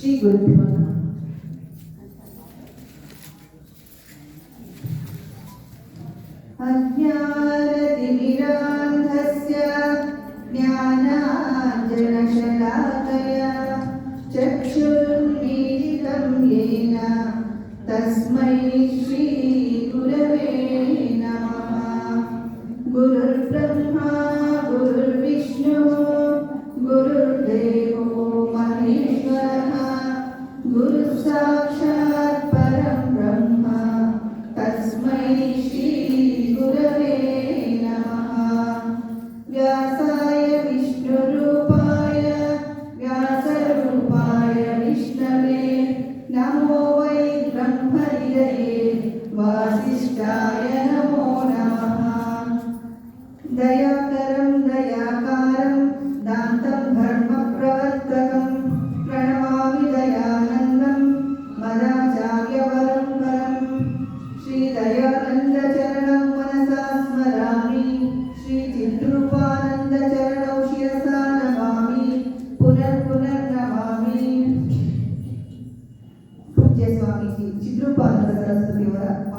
श्री गुरुभ्यो नमः अज्ञानतिमिरान्धस्य ज्ञानाञ्जनशलाकया चक्षुर्मीलितं येन तस्मै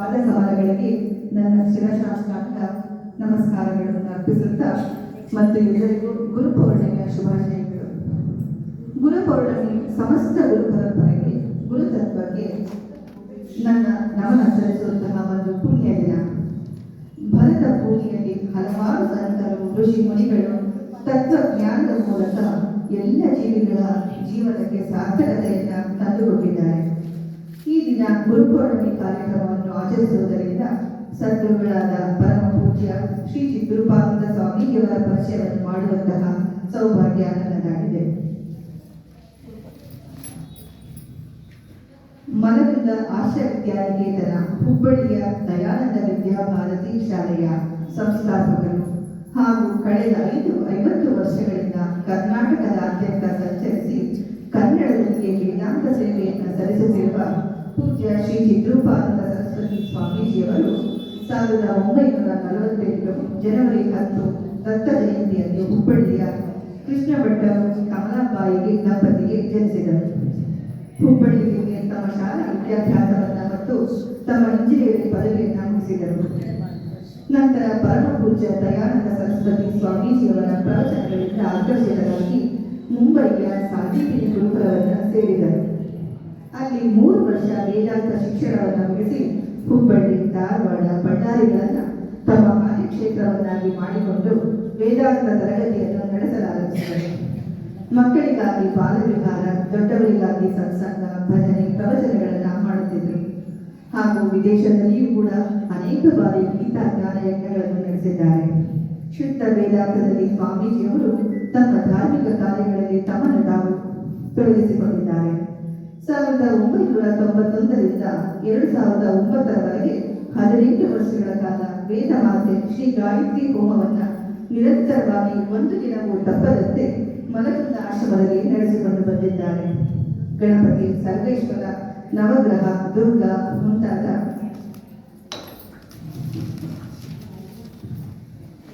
ಪಾದ ಕಮಲಗಳಿಗೆ ನನ್ನ ಶಿರಶಾಸ್ತ್ರಾಂಗ ನಮಸ್ಕಾರಗಳನ್ನು ಅರ್ಪಿಸುತ್ತಾ ಮತ್ತು ಎಲ್ಲರಿಗೂ ಗುರು ಪೌರ್ಣಿಮೆಯ ಶುಭಾಶಯಗಳು. ಗುರು ಪೌರ್ಣಿಮೆ ಸಮಸ್ತ ಗುರು ಪರಂಪರೆಗೆ ಗುರುತತ್ವಕ್ಕೆ ನನ್ನ ನಮನ ಸಲ್ಲಿಸುವಂತಹ ಒಂದು ಪುಣ್ಯ ದಿನ. ಭರತ ಭೂಮಿಯಲ್ಲಿ ಹಲವಾರು ಸಂತರು, ಋಷಿ ಮುನಿಗಳು ತತ್ವಜ್ಞಾನದ ಮೂಲಕ ಎಲ್ಲ ಜೀವಿಗಳ ಜೀವನಕ್ಕೆ ಸಾರ್ಥಕತೆಯನ್ನು ತಂದುಕೊಟ್ಟಿದ್ದಾರೆ. ಈ ದಿನ ಗುರುಪೂರ್ಣಿಮೆ ಕಾರ್ಯಕ್ರಮವನ್ನು ಆಚರಿಸುವುದರಿಂದ ಸದ್ಗುರುಗಳಾದ ಪರಮ ಪೂಜ್ಯ ಶ್ರೀ ಚಿತ್ರೂಪಾನಂದ ಸ್ವಾಮೀಜಿಯವರ ಪರಿಚಯವನ್ನು ಮಾಡುವಂತಹ ಸೌಭಾಗ್ಯ ನನ್ನದಾಗಿದೆ ಮನದಿಂದ ಆಶಾ ವಿದ್ಯಾನಿಕೇತನ ಹುಬ್ಬಳ್ಳಿಯ ದಯಾನಂದ ವಿದ್ಯಾಭಾರತಿ ಶಾಲೆಯ ಸಂಸ್ಥಾಪಕರು ಹಾಗೂ ಕಳೆದ ಐದು ಐವತ್ತು ವರ್ಷಗಳಿಂದ ಕರ್ನಾಟಕದಾದ್ಯಂತ ಸಂಚರಿಸಿ ಕನ್ನಡದೊಂದಿಗೆ ವೇದಾಂತ ಸೇವೆಯನ್ನು ಸಲ್ಲಿಸುತ್ತಿರುವ ಪೂಜ್ಯ ಶ್ರೀ ಚಿದ್ರೂಪಾನಂದ ಸರಸ್ವತಿ ಸ್ವಾಮೀಜಿಯವರು ಸಾವಿರದ ಒಂಬೈನೂರ ನಲವತ್ತೆಂಟು ಜನವರಿ ಹತ್ತು ದತ್ತ ಜಯಂತಿಯಲ್ಲಿ ಹುಬ್ಬಳ್ಳಿಯ ಕೃಷ್ಣ ಭಟ್ಟ ಕಮಲಾಬಾಯಿಗೆ ದಂಪತಿಗೆ ಜನಿಸಿದರು. ಹುಬ್ಬಳ್ಳಿಯಲ್ಲಿ ತಮ್ಮ ಶಾಲಾ ವಿದ್ಯಾಭ್ಯಾಸವನ್ನ ಮತ್ತು ತಮ್ಮ ಇಂಜಿನಿಯರಿಂಗ್ ಪದವಿಯನ್ನು ಮುಗಿಸಿದರು. ನಂತರ ಪರಮ ಪೂಜ್ಯ ದಯಾನಂದ ಸರಸ್ವತಿ ಸ್ವಾಮೀಜಿಯವರ ಪ್ರವಚನಗಳಿಂದ ಆಕರ್ಷಿತರಾಗಿ ಮುಂಬೈಯ ಸಾಹಿತ್ಯ ಗುರುಕುಲವನ್ನು ಸೇರಿದರು. ಅಲ್ಲಿ ಮೂರು ವರ್ಷ ವೇದಾಂತ ಶಿಕ್ಷಣವನ್ನು ಮುಗಿಸಿ ಹುಬ್ಬಳ್ಳಿ, ಧಾರವಾಡ, ಬಳ್ಳಾರಿಗಳನ್ನು ತಮ್ಮ ಕಾರ್ಯಕ್ಷೇತ್ರವನ್ನಾಗಿ ಮಾಡಿಕೊಂಡು ವೇದಾಂತ ತರಗತಿಯನ್ನು ನಡೆಸಲಾರಂಭಿಸಿದರು. ಮಕ್ಕಳಿಗಾಗಿ ಬಾಲವಿಹಾರ, ದೊಡ್ಡವರಿಗಾಗಿ ಸತ್ಸಂಗ ಭಜನೆ, ಪ್ರವಚನಗಳನ್ನು ಮಾಡುತ್ತಿದ್ದರು ಹಾಗೂ ವಿದೇಶದಲ್ಲಿಯೂ ಕೂಡ ಅನೇಕ ಬಾರಿ ಗೀತಾ ಜ್ಞಾನ ಯಜ್ಞಗಳನ್ನು ನಡೆಸಿದ್ದಾರೆ. ಶುದ್ಧ ವೇದಾಂತದಲ್ಲಿ ಸ್ವಾಮೀಜಿಯವರು ತಮ್ಮ ಧಾರ್ಮಿಕ ಕಾರ್ಯಗಳಲ್ಲಿ ತಮ್ಮನ್ನು ತಾವು ತೊಡಗಿಸಿಕೊಂಡಿದ್ದಾರೆ. ಸಾವಿರದ ಒಂಬೈನೂರ ತೊಂಬತ್ತೊಂದರಿಂದ ಎರಡು ಸಾವಿರದ ಒಂಬತ್ತರವರೆಗೆ ಹದಿನೆಂಟು ವರ್ಷಗಳ ಕಾಲ ವೇದಮಾತೆ ಶ್ರೀ ಗಾಯತ್ರಿ ಹೋಮವನ್ನ ನಿರಂತರವಾಗಿ ಒಂದು ದಿನವೂ ತಪ್ಪದಂತೆ ಮಲಕುಂದ ಆಶ್ರಮದಲ್ಲಿ ನಡೆಸಿಕೊಂಡು ಬಂದಿದ್ದಾರೆ. ಗಣಪತಿ ಸರ್ವೇಶ್ವರ, ನವಗ್ರಹ, ದುರ್ಗಾ ಮುಂತಾದ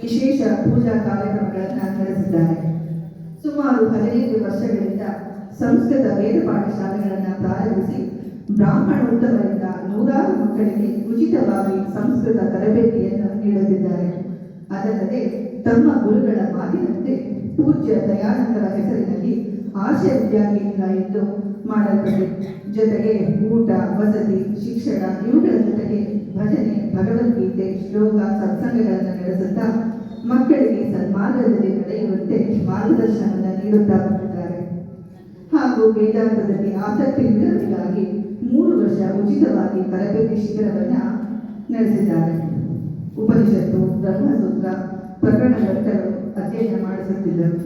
ವಿಶೇಷ ಪೂಜಾ ಕಾರ್ಯಕ್ರಮಗಳನ್ನು ನಡೆಸಿದ್ದಾರೆ. ಸುಮಾರು ಹದಿನೈದು ವರ್ಷಗಳಿಂದ ಸಂಸ್ಕೃತ ವೇದ ಪಾಠಶಾಲೆಗಳನ್ನು ಪ್ರಾರಂಭಿಸಿ ಬ್ರಾಹ್ಮಣೋತ್ತಮರಿಂದ ನೂರಾರು ಮಕ್ಕಳಿಗೆ ಉಚಿತವಾಗಿ ಸಂಸ್ಕೃತ ತರಬೇತಿಯನ್ನು ನೀಡುತ್ತಿದ್ದಾರೆ. ಅದಲ್ಲದೆ, ತಮ್ಮ ಗುರುಗಳ ಮಾತಿನಂತೆ ಪೂಜ್ಯ ದಯಾನಂದರ ಹೆಸರಿನಲ್ಲಿ ಆಶಯ ವಿದ್ಯಾಕೇಂದ್ರ ಎಂದು ಮಾಡಲ್ಪಟ್ಟಿದೆ ಜೊತೆಗೆ ಊಟ, ವಸತಿ, ಶಿಕ್ಷಣ ಇವುಗಳ ಜೊತೆಗೆ ಭಜನೆ, ಭಗವದ್ಗೀತೆ, ಶ್ಲೋಕ, ಸತ್ಸಂಗಗಳನ್ನು ನಡೆಸುತ್ತಾ ಮಕ್ಕಳಿಗೆ ಸನ್ಮಾರ್ಗದಲ್ಲಿ ನಡೆಯುವಂತೆ ಮಾರ್ಗದರ್ಶನವನ್ನು ನೀಡುತ್ತಾ ಬಂದಿದ್ದಾರೆ. ಹಾಗೂ ವೇದಾಂತದಲ್ಲಿ ಆಸಕ್ತಿ ಇರುವವರಿಗಾಗಿ ಮೂರು ವರ್ಷ ಉಚಿತವಾಗಿ ತರಬೇತಿ ಶಿಬಿರವನ್ನು ನಡೆಸಿದ್ದಾರೆ. ಉಪನಿಷತ್ತು, ಬ್ರಹ್ಮಸೂತ್ರ ಗ್ರಂಥಗಳು ಅಧ್ಯಯನ ಮಾಡಿಸುತ್ತಿದ್ದರು.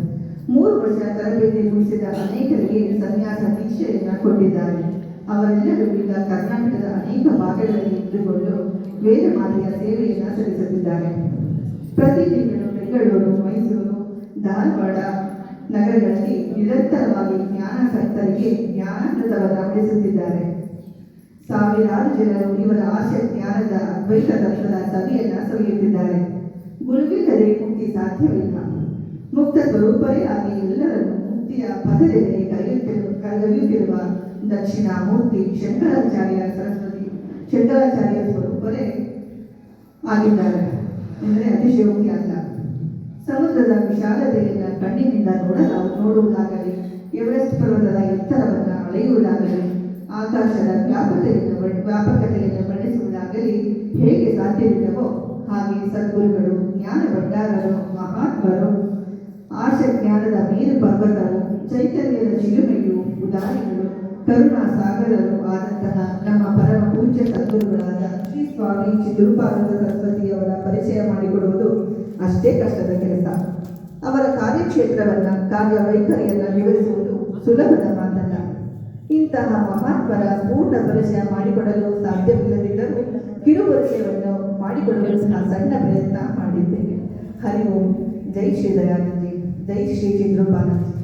ಮೂರು ವರ್ಷ ತರಬೇತಿ ಮುಗಿಸಿದ ಅನೇಕರಿಗೆ ಸನ್ಯಾಸ ದೀಕ್ಷೆಯನ್ನು ಕೊಟ್ಟಿದ್ದಾರೆ. ಅವರೆಲ್ಲರೂ ಈಗ ಕರ್ನಾಟಕದ ಅನೇಕ ಭಾಗಗಳಲ್ಲಿ ಇದ್ದುಕೊಂಡು ವೇದ ಮಾದರಿಯ ಸೇವೆಯನ್ನು ಸಲ್ಲಿಸುತ್ತಿದ್ದಾರೆ. ಪ್ರತಿ ತಿಂಗಳು ಬೆಂಗಳೂರು, ಮೈಸೂರು, ಧಾರವಾಡ ನಗರಗಳಲ್ಲಿ ನಿರಂತರವಾಗಿ ಜ್ಞಾನಾಸಕ್ತರಿಗೆ ಜ್ಞಾನಾಮೃತವನ್ನು ಉಳಿಸುತ್ತಿದ್ದಾರೆ. ಸಾವಿರಾರು ಜನರು ಇವರ ಆಶಯ ಜ್ಞಾನದ ಅದ್ವೈತ ತತ್ವದ ಸವಿಯನ್ನ ಸವಿಯುತ್ತಿದ್ದಾರೆ. ಗುರುವಿಲ್ಲದೆ ಮುಕ್ತಿ ಸಾಧ್ಯವಿಲ್ಲ. ಮುಕ್ತ ಸ್ವರೂಪರೇ ಆಗಿ ಎಲ್ಲರನ್ನು ಮುಕ್ತಿಯ ಪದದಲ್ಲಿ ಕರೆಯುತ್ತಿರುವ ದಕ್ಷಿಣ ಮೂರ್ತಿ ಶಂಕರಾಚಾರ್ಯ ಸರಸ್ವತಿ, ಶಂಕರಾಚಾರ್ಯ ಸ್ವರೂಪರೇ ಆಗಿದ್ದಾರೆ. ಅಂದರೆ ಅತಿಶಯೋಕ್ತಿ ಅಲ್ಲ. ಸಮುದ್ರದ ವಿಶಾಲತೆಯನ್ನು ಕಣ್ಣಿನಿಂದ ನೋಡಲು, ನೋಡುವುದಾಗಲಿ, ಎವರೆಸ್ಟ್ ಪರ್ವತದ ಎತ್ತರವನ್ನು ಅಳೆಯುವುದಾಗಲಿ ಆಕಾಶದ ವ್ಯಾಪಕತೆಯನ್ನು ವ್ಯಾಪಕತೆಯನ್ನು ಬಣ್ಣಿಸುವುದಾಗಲಿ ಹೇಗೆ ಸಾಧ್ಯವಿಲ್ಲವೋ ಹಾಗೆ ಸದ್ಗುರುಗಳು, ಜ್ಞಾನ ಭಂಡಾರರು ಮಹಾತ್ಮರು ಆಶಜ್ಞಾನದ ಮೇರು ಪರ್ವತವು, ಚೈತನ್ಯದ ಚಿಲುಮೆಯು, ಉದಾರಿಗಳು ಕರುಣಾ ಸಾಗರರು ಆದಂತಹ ನಮ್ಮ ಪರಮ ಪೂಜ್ಯ ಸದ್ಗುರುಗಳಾದ ಶ್ರೀ ಸ್ವಾಮಿ ಚಿದುರುಪಾನಂದ ಸರಸ್ವತಿಯವರ ಪರಿಚಯ ಮಾಡಿಕೊಡುವುದು ಅಷ್ಟೇ ಕಷ್ಟದ ಕೆಲಸ. ಅವರ ಕಾರ್ಯಕ್ಷೇತ್ರವನ್ನ ಕಾರ್ಯವೈಖರಿಯನ್ನ ವಿವರಿಸುವುದು ಸುಲಭದ ಮಾತಲ್ಲ. ಇಂತಹ ಮಹಾತ್ಮರ ಪೂರ್ಣ ಪರಿಚಯ ಮಾಡಿಕೊಡಲು ಸಾಧ್ಯವಿಲ್ಲದಿದ್ದರೂ ಕಿರುಪರಿಚಯವನ್ನು ಮಾಡಿಕೊಡಲು ಸಹ ಸಣ್ಣ ಪ್ರಯತ್ನ ಮಾಡಿದ್ದೇನೆ. ಹರಿ ಓಂ. ಜೈ ಶ್ರೀ ದಯಾನಂದಿ ಜೈ. ಶ್ರೀ ಚಿದ್ರೂಪಾನಂದ್